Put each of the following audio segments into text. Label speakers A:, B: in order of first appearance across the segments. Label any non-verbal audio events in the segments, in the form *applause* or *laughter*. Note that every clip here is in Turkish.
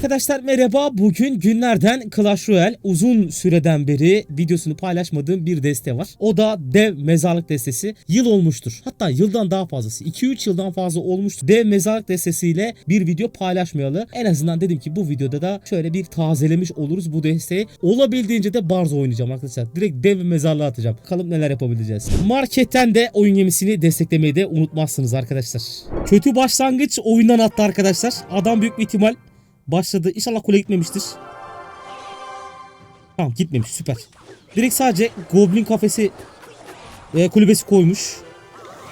A: Arkadaşlar merhaba. Bugün günlerden Clash Royale uzun süreden beri videosunu paylaşmadığım bir deste var. O da dev mezarlık destesi. Yıl olmuştur. Hatta yıldan daha fazlası. 2-3 yıldan fazla olmuştur. Dev mezarlık destesiyle bir video paylaşmayalı. En azından dedim ki bu videoda da şöyle bir tazelemiş oluruz bu desteği. Olabildiğince de Barzo oynayacağım arkadaşlar. Direkt dev mezarlığı atacağım. Bakalım neler yapabileceğiz. Marketten de oyun gemisini desteklemeyi de unutmazsınız arkadaşlar. Kötü başlangıç oyundan attı arkadaşlar. Adam büyük bir ihtimal başladı. İnşallah kule gitmemiştir. Tamam gitmemiş süper. Direkt sadece Goblin kafesi e, kulübesi koymuş.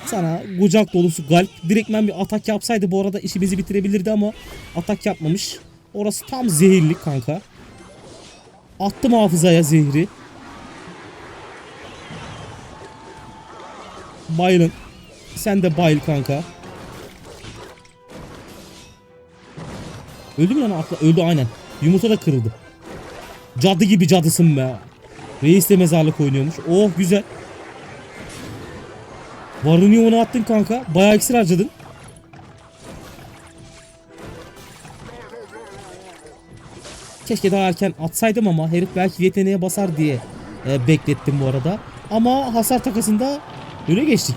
A: Sana kucak dolusu galp. Direktmen bir atak yapsaydı bu arada işimizi bitirebilirdi ama atak yapmamış. Orası tam zehirli kanka. Attım hafızaya zehri. Bayılın. Sen de bayıl kanka. Öldü mü lan atla? Öldü aynen. Yumurta da kırıldı. Cadı gibi cadısın be. Reis de mezarlık oynuyormuş. Oh güzel. Varını ona attın kanka. Bayağı iksir harcadın. Keşke daha erken atsaydım ama herif belki yeteneğe basar diye e, beklettim bu arada. Ama hasar takasında öne geçtik.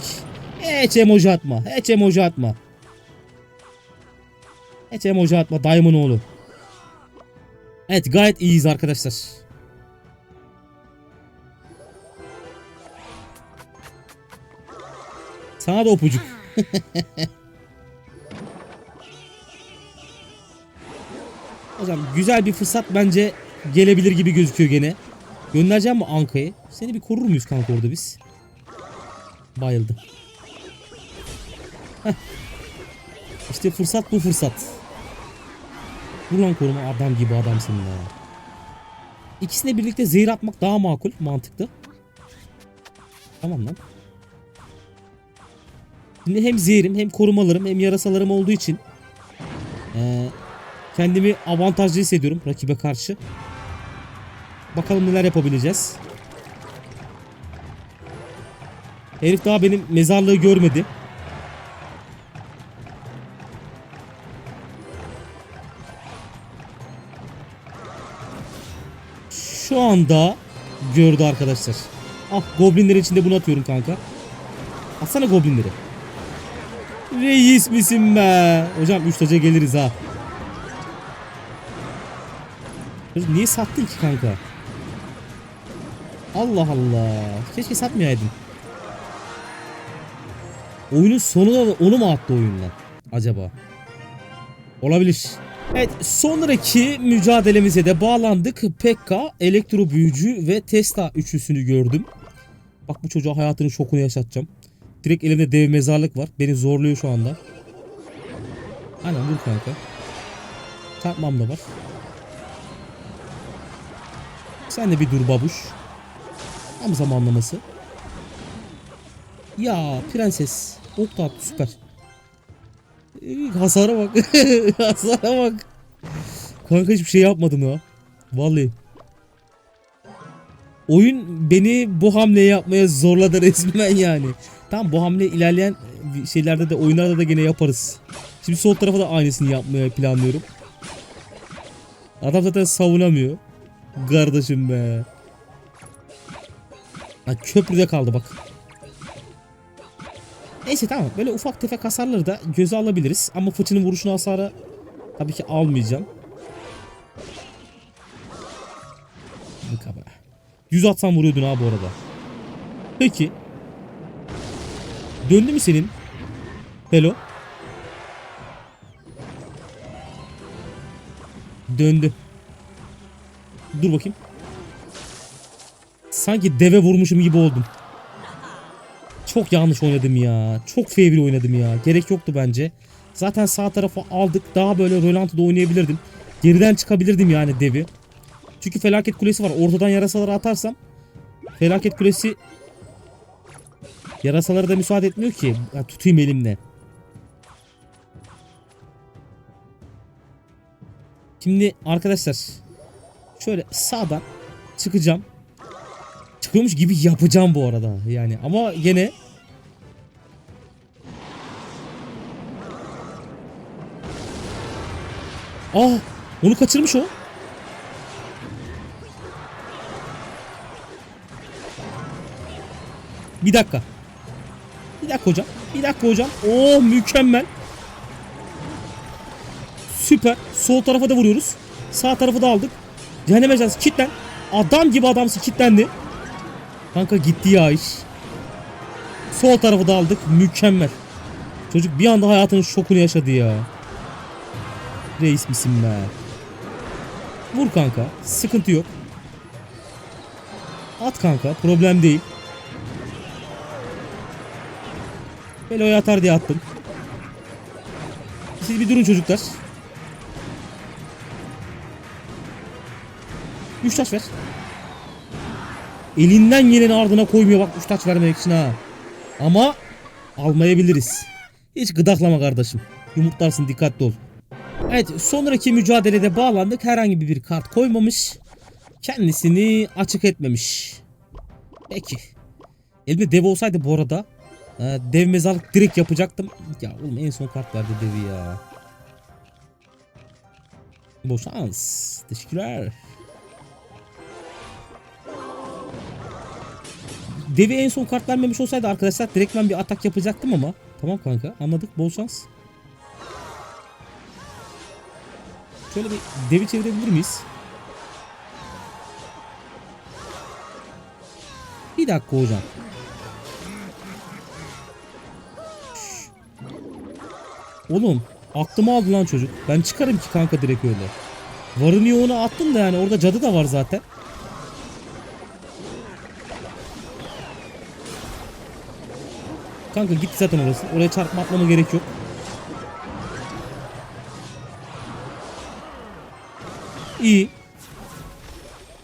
A: Hiç emoji atma. Hiç emoji atma. Hiç emoji atma dayımın oğlu. Evet gayet iyiyiz arkadaşlar. Sana da öpücük. *laughs* Hocam güzel bir fırsat bence gelebilir gibi gözüküyor gene. Göndereceğim mi Anka'yı? Seni bir korur muyuz kanka orada biz? Bayıldı. Heh. İşte fırsat bu fırsat. Vur lan koruma adam gibi adamsın ya. İkisine birlikte zehir atmak daha makul, mantıklı. Tamam lan. Şimdi hem zehirim hem korumalarım hem yarasalarım olduğu için eee, kendimi avantajlı hissediyorum rakibe karşı. Bakalım neler yapabileceğiz. Herif daha benim mezarlığı görmedi. Şu anda gördü arkadaşlar. Ah goblinler içinde bunu atıyorum kanka. Atsana goblinleri. Reis misin be? Hocam 3 taca geliriz ha. Niye sattın ki kanka? Allah Allah. Keşke satmayaydın. Oyunun sonuna da onu mu attı oyundan? Acaba? Olabilir. Evet sonraki mücadelemize de bağlandık. Pekka, Elektro Büyücü ve Tesla üçlüsünü gördüm. Bak bu çocuğa hayatının şokunu yaşatacağım. Direkt elimde dev mezarlık var. Beni zorluyor şu anda. Aynen vur kanka. Çarpmam da var. Sen de bir dur babuş. Tam zamanlaması. Ya prenses. Ok da süper. Hasara bak. *laughs* Hasara bak. Kanka hiçbir şey yapmadım ya. Vallahi. Oyun beni bu hamleyi yapmaya zorladı resmen yani. Tamam bu hamle ilerleyen şeylerde de oyunlarda da gene yaparız. Şimdi sol tarafa da aynısını yapmaya planlıyorum. Adam zaten savunamıyor. Kardeşim be. Ha, köprüde kaldı bak. Neyse tamam böyle ufak tefek hasarları da göze alabiliriz. Ama fıçının vuruşunu hasara tabii ki almayacağım. Bıka be. 100 atsam vuruyordun abi bu arada. Peki. Döndü mü senin? Hello. Döndü. Dur bakayım. Sanki deve vurmuşum gibi oldum. Çok yanlış oynadım ya. Çok fevri oynadım ya. Gerek yoktu bence. Zaten sağ tarafa aldık. Daha böyle rölantıda oynayabilirdim. Geriden çıkabilirdim yani devi. Çünkü felaket kulesi var. Ortadan yarasaları atarsam felaket kulesi yarasalara da müsaade etmiyor ki. Ya tutayım elimle. Şimdi arkadaşlar şöyle sağdan çıkacağım. Çıkıyormuş gibi yapacağım bu arada yani ama gene Ah Onu kaçırmış o. Bir dakika. Bir dakika hocam. Bir dakika hocam. Oo mükemmel. Süper. Sol tarafa da vuruyoruz. Sağ tarafı da aldık. Cehennem ejderhası kitlen. Adam gibi adamsı kitlendi. Kanka gitti ya iş. Sol tarafı da aldık. Mükemmel. Çocuk bir anda hayatının şokunu yaşadı ya. Reis misin be? Vur kanka. Sıkıntı yok. At kanka. Problem değil. Belo'ya atar diye attım. Siz bir durun çocuklar. Üç taş ver. Elinden geleni ardına koymuyor bak üç taş vermek için ha. Ama almayabiliriz. Hiç gıdaklama kardeşim. Yumurtlarsın dikkatli ol. Evet sonraki mücadelede bağlandık. Herhangi bir kart koymamış. Kendisini açık etmemiş. Peki. Elimde dev olsaydı bu arada e, dev mezarlık direkt yapacaktım. Ya oğlum en son kart verdi devi ya. Bol şans. Teşekkürler. Devi en son kart vermemiş olsaydı arkadaşlar direkt ben bir atak yapacaktım ama. Tamam kanka anladık bol şans. Şöyle bir devi çevirebilir miyiz? Bir dakika hocam. Oğlum aklıma aldı lan çocuk. Ben çıkarım ki kanka direkt öyle. Varın yoğunu attım da yani orada cadı da var zaten. Kanka gitti zaten orası. Oraya çarpma atmama gerek yok. İyi.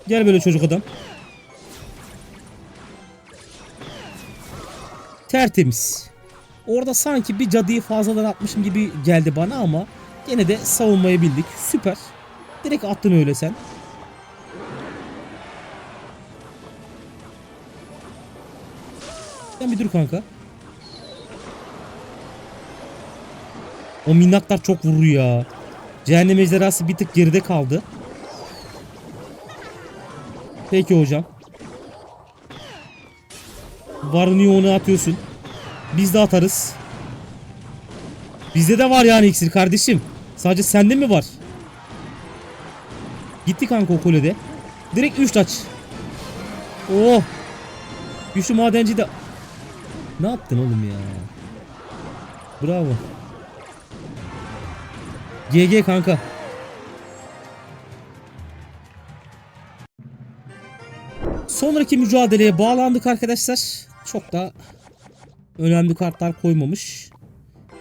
A: Gel böyle çocuk adam. Tertemiz. Orada sanki bir cadıyı fazladan atmışım gibi geldi bana ama gene de savunmayı bildik. Süper. Direkt attın öyle sen. Sen bir dur kanka. O minnaklar çok vurur ya. Cehennem ejderhası bir tık geride kaldı. Peki hocam. Varını yoğunu atıyorsun. Biz de atarız. Bizde de var yani iksir kardeşim. Sadece sende mi var? Gitti kanka o kulede. Direkt 3 taç. Oh. Güçlü madenci de... Ne yaptın oğlum ya? Bravo. GG kanka. Sonraki mücadeleye bağlandık arkadaşlar. Çok da önemli kartlar koymamış.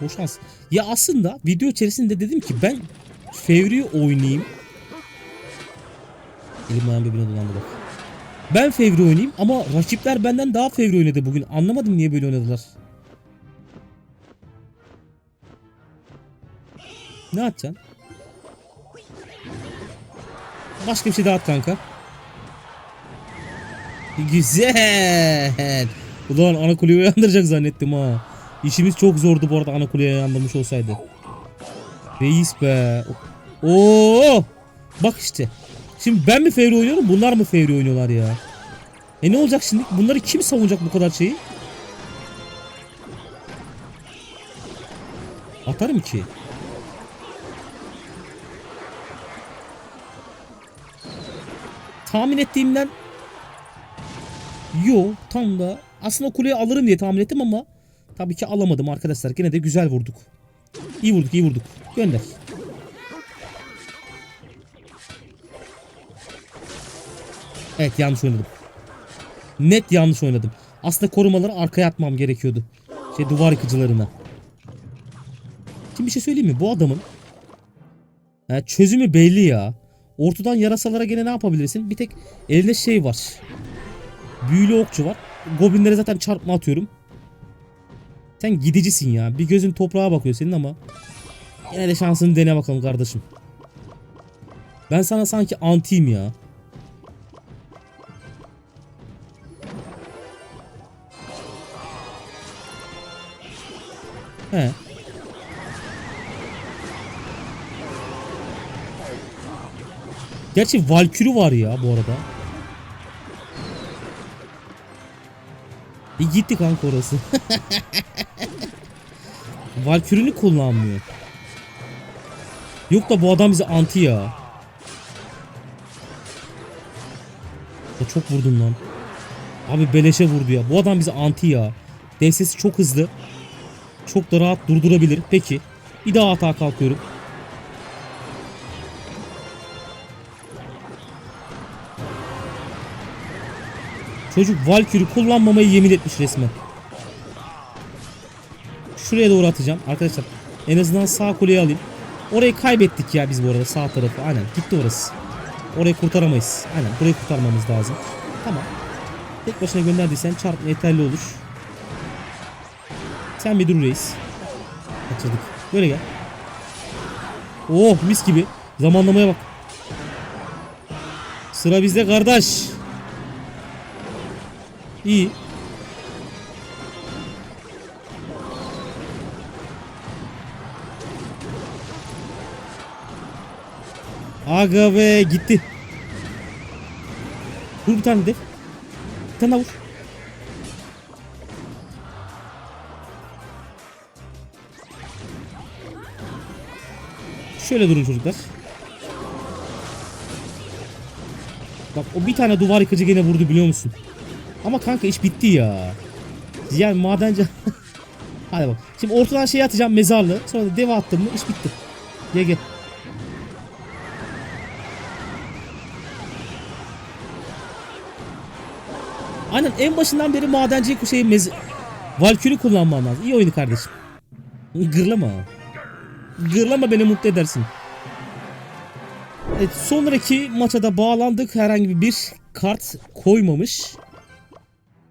A: Boş şans. Ya aslında video içerisinde dedim ki ben Fevri oynayayım. Elim ayağım birbirine dolandı bak. Ben Fevri oynayayım ama rakipler benden daha Fevri oynadı bugün. Anlamadım niye böyle oynadılar. Ne atacaksın? Başka bir şey daha at kanka. Güzel. Ulan ana kuleyi uyandıracak zannettim ha. İşimiz çok zordu bu arada ana kuleyi uyandırmış olsaydı. Reis be. Oo! Bak işte. Şimdi ben mi Fevri oynuyorum bunlar mı Fevri oynuyorlar ya? E ne olacak şimdi? Bunları kim savunacak bu kadar şeyi? Atarım ki. Tahmin ettiğimden Yo tam da aslında kuleyi alırım diye tahmin ettim ama tabii ki alamadım arkadaşlar. Gene de güzel vurduk. İyi vurduk iyi vurduk. Gönder. Evet yanlış oynadım. Net yanlış oynadım. Aslında korumaları arkaya atmam gerekiyordu. Şey duvar yıkıcılarına. Şimdi bir şey söyleyeyim mi? Bu adamın ha, çözümü belli ya. Ortadan yarasalara gene ne yapabilirsin? Bir tek elinde şey var. Büyülü okçu var. Goblinlere zaten çarpma atıyorum. Sen gidicisin ya. Bir gözün toprağa bakıyor senin ama. Yine de şansını dene bakalım kardeşim. Ben sana sanki antiyim ya. He. Gerçi Valkürü var ya bu arada. E gitti kanka orası. *laughs* Valkürünü kullanmıyor. Yok da bu adam bize anti ya. O çok vurdum lan. Abi beleşe vurdu ya. Bu adam bize anti ya. DS'si çok hızlı. Çok da rahat durdurabilir. Peki. Bir daha hata kalkıyorum. Çocuk Valkyrie kullanmamayı yemin etmiş resmen. Şuraya doğru atacağım. Arkadaşlar en azından sağ kuleyi alayım. Orayı kaybettik ya biz bu arada sağ tarafı. Aynen gitti orası. Orayı kurtaramayız. Aynen burayı kurtarmamız lazım. Tamam. Tek başına gönderdiysen çarpma yeterli olur. Sen bir dur reis. Kaçırdık. Böyle gel. Oh mis gibi. Zamanlamaya bak. Sıra bizde kardeş. İyi. Aga be gitti. Vur bir tane de. Bir tane vur. Şöyle durun çocuklar. Bak o bir tane duvar yıkıcı gene vurdu biliyor musun? Ama kanka iş bitti ya. Yani madenci... *laughs* Hadi bak. Şimdi ortadan şey atacağım mezarlığı. Sonra da deve attım mı iş bitti. Gel gel. Aynen en başından beri madenci şey mez... Valkürü kullanman lazım. İyi oyunu kardeşim. Gırlama. Gırlama beni mutlu edersin. Evet sonraki maça da bağlandık. Herhangi bir kart koymamış.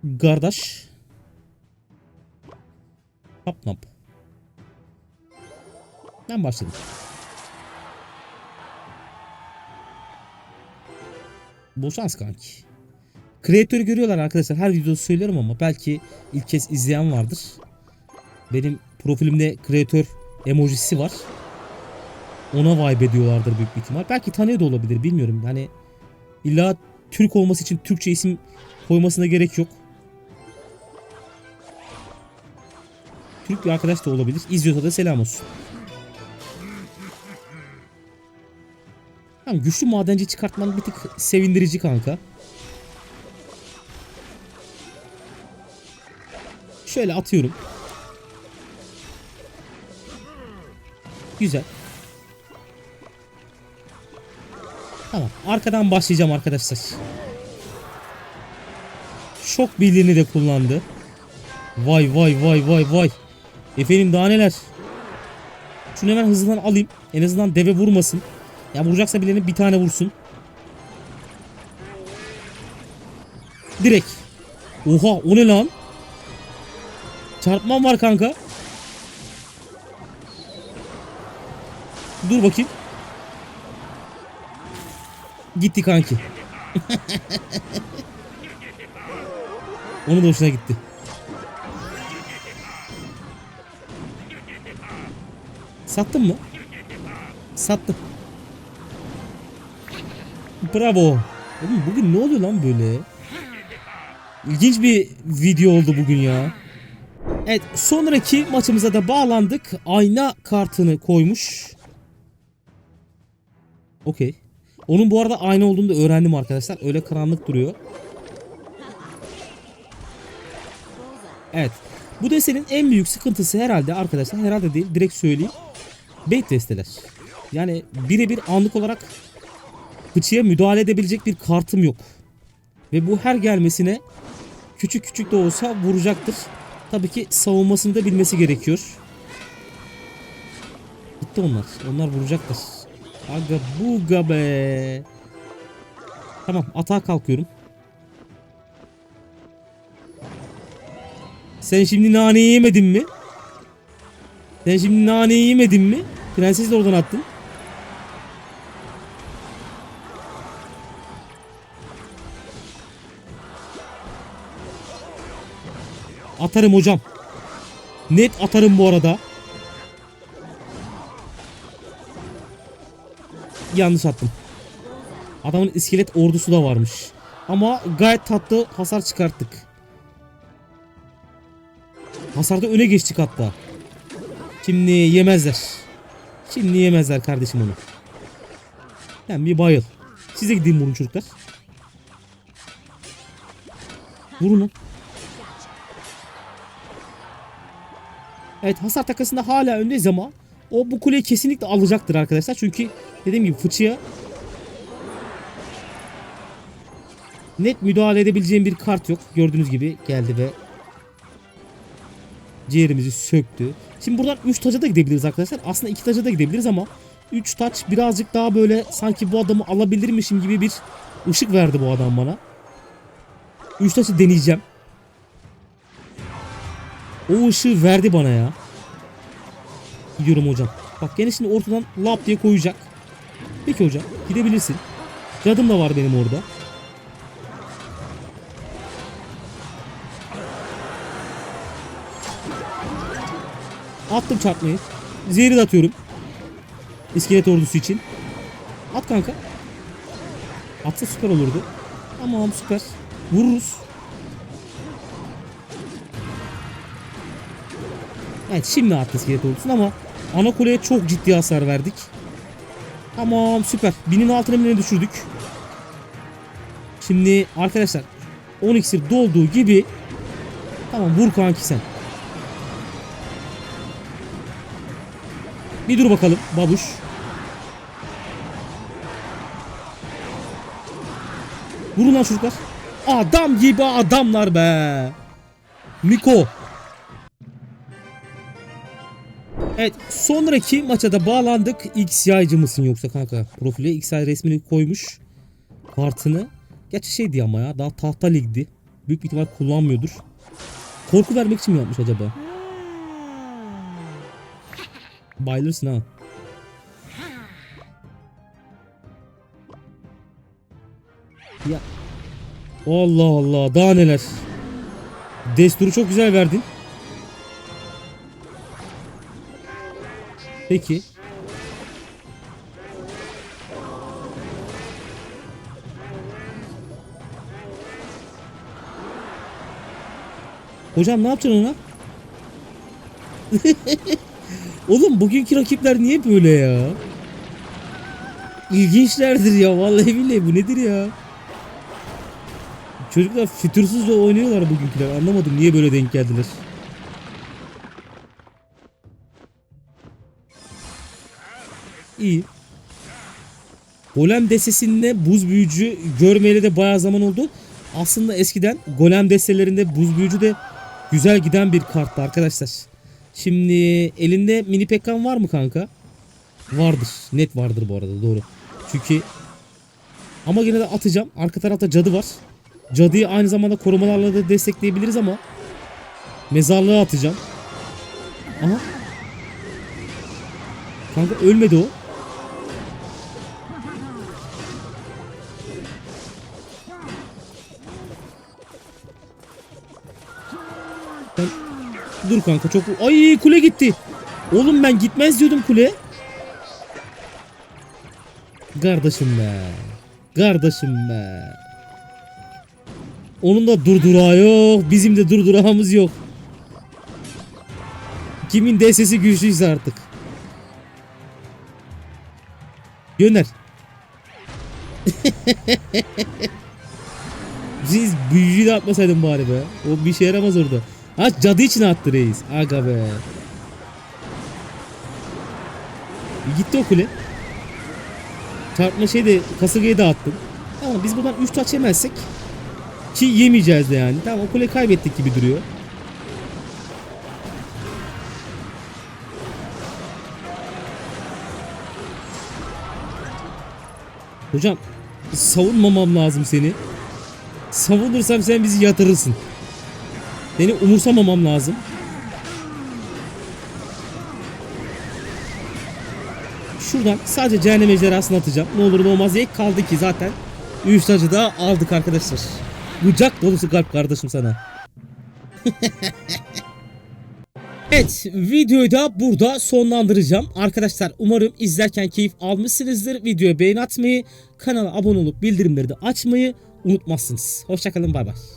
A: Kardeş. Tapnap. Ben başladım. Bol şans kanki. Kreatörü görüyorlar arkadaşlar. Her videoda söylüyorum ama belki ilk kez izleyen vardır. Benim profilimde kreatör emojisi var. Ona vibe ediyorlardır büyük bir ihtimal. Belki tanıyor da olabilir bilmiyorum. Hani illa Türk olması için Türkçe isim koymasına gerek yok. Türk bir arkadaş da olabilir. İzliyorsa da selam olsun. Tamam, güçlü madenci çıkartman bir tık sevindirici kanka. Şöyle atıyorum. Güzel. Tamam. Arkadan başlayacağım arkadaşlar. Şok birliğini de kullandı. Vay vay vay vay vay. Efendim daha neler. Şunu hemen hızlıdan alayım. En azından deve vurmasın. Ya vuracaksa bileni bir tane vursun. Direkt. Oha o ne lan? Çarpmam var kanka. Dur bakayım. Gitti kanki. *laughs* Onun da hoşuna gitti. Sattın mı? Sattım. Bravo. Oğlum bugün ne oluyor lan böyle? İlginç bir video oldu bugün ya. Evet sonraki maçımıza da bağlandık. Ayna kartını koymuş. Okey. Onun bu arada ayna olduğunu da öğrendim arkadaşlar. Öyle karanlık duruyor. Evet. Bu desenin en büyük sıkıntısı herhalde arkadaşlar herhalde değil direkt söyleyeyim. Bait desteler. Yani birebir anlık olarak fıçıya müdahale edebilecek bir kartım yok. Ve bu her gelmesine küçük küçük de olsa vuracaktır. Tabii ki savunmasını da bilmesi gerekiyor. Gitti onlar. Onlar vuracaktır. Aga buga be. Tamam atağa kalkıyorum. Sen şimdi naneyi yemedin mi? Sen şimdi naneyi yemedin mi? Prensesi de oradan attın. Atarım hocam. Net atarım bu arada. Yanlış attım. Adamın iskelet ordusu da varmış. Ama gayet tatlı hasar çıkarttık. Hasarda öne geçtik hatta. Şimdi yemezler. Şimdi yemezler kardeşim onu. Sen bir bayıl. Size gideyim vurun çocuklar. Vurun lan. Evet hasar takasında hala öndeyiz ama o bu kuleyi kesinlikle alacaktır arkadaşlar. Çünkü dediğim gibi fıçıya net müdahale edebileceğim bir kart yok. Gördüğünüz gibi geldi ve ciğerimizi söktü. Şimdi buradan 3 taca da gidebiliriz arkadaşlar. Aslında 2 taca da gidebiliriz ama 3 taç birazcık daha böyle sanki bu adamı alabilirmişim gibi bir ışık verdi bu adam bana. 3 taçı deneyeceğim. O ışığı verdi bana ya. Gidiyorum hocam. Bak gene şimdi ortadan lap diye koyacak. Peki hocam gidebilirsin. Cadım da var benim orada. Attım çarpmayı. Zehri de atıyorum. İskelet ordusu için. At kanka. Atsa süper olurdu. Tamam süper. Vururuz. Evet şimdi attı iskelet ordusunu ama ana kuleye çok ciddi hasar verdik. Tamam süper. Binin altına bineni düşürdük. Şimdi arkadaşlar 10 iksir dolduğu gibi Tamam vur kanki sen. Bir dur bakalım babuş. Vurun lan çocuklar. Adam gibi adamlar be. Miko. Evet sonraki maça da bağlandık. X yaycı mısın yoksa kanka? Profile X yay resmini koymuş. Kartını. Gerçi şeydi ama ya daha tahta ligdi. Büyük ihtimal kullanmıyordur. Korku vermek için mi yapmış acaba? Bayılırsın ha. Ya. Allah Allah daha neler. Desturu çok güzel verdin. Peki. Hocam ne yapacaksın ona? *laughs* Oğlum bugünkü rakipler niye böyle ya? İlginçlerdir ya vallahi billahi bu nedir ya? Çocuklar fütursuzla oynuyorlar bugünküler. Anlamadım niye böyle denk geldiler. İyi. Golem destesinde buz büyücü görmeyeli de bayağı zaman oldu. Aslında eskiden golem destelerinde buz büyücü de güzel giden bir karttı arkadaşlar. Şimdi elinde mini pekkan var mı kanka? Vardır. Net vardır bu arada doğru. Çünkü ama yine de atacağım. Arka tarafta cadı var. Cadıyı aynı zamanda korumalarla da destekleyebiliriz ama mezarlığa atacağım. Aha. Kanka ölmedi o. Dur kanka çok... Ay kule gitti. Oğlum ben gitmez diyordum kule. Kardeşim be. Kardeşim be. Onun da durdurağı yok. Bizim de durdurağımız yok. Kimin DS'si güçlüyse artık. Gönder. *laughs* Siz büyücüyü de atmasaydın bari be. O bir şey yaramaz orada. Ha cadı için attı reis. Aga be. Gitti o kule. Çarpma şey de kasırgayı da attım. Tamam biz buradan 3 taç yemezsek ki yemeyeceğiz de yani. Tamam o kule kaybettik gibi duruyor. Hocam savunmamam lazım seni. Savunursam sen bizi yatırırsın. Seni umursamamam lazım. Şuradan sadece cehennem ejderhasını atacağım. Ne olur ne olmaz diye kaldı ki zaten. Üç tacı da aldık arkadaşlar. Kucak dolusu kalp kardeşim sana. *laughs* Evet videoyu da burada sonlandıracağım. Arkadaşlar umarım izlerken keyif almışsınızdır. Videoya beğeni atmayı, kanala abone olup bildirimleri de açmayı unutmazsınız. Hoşçakalın bay bay.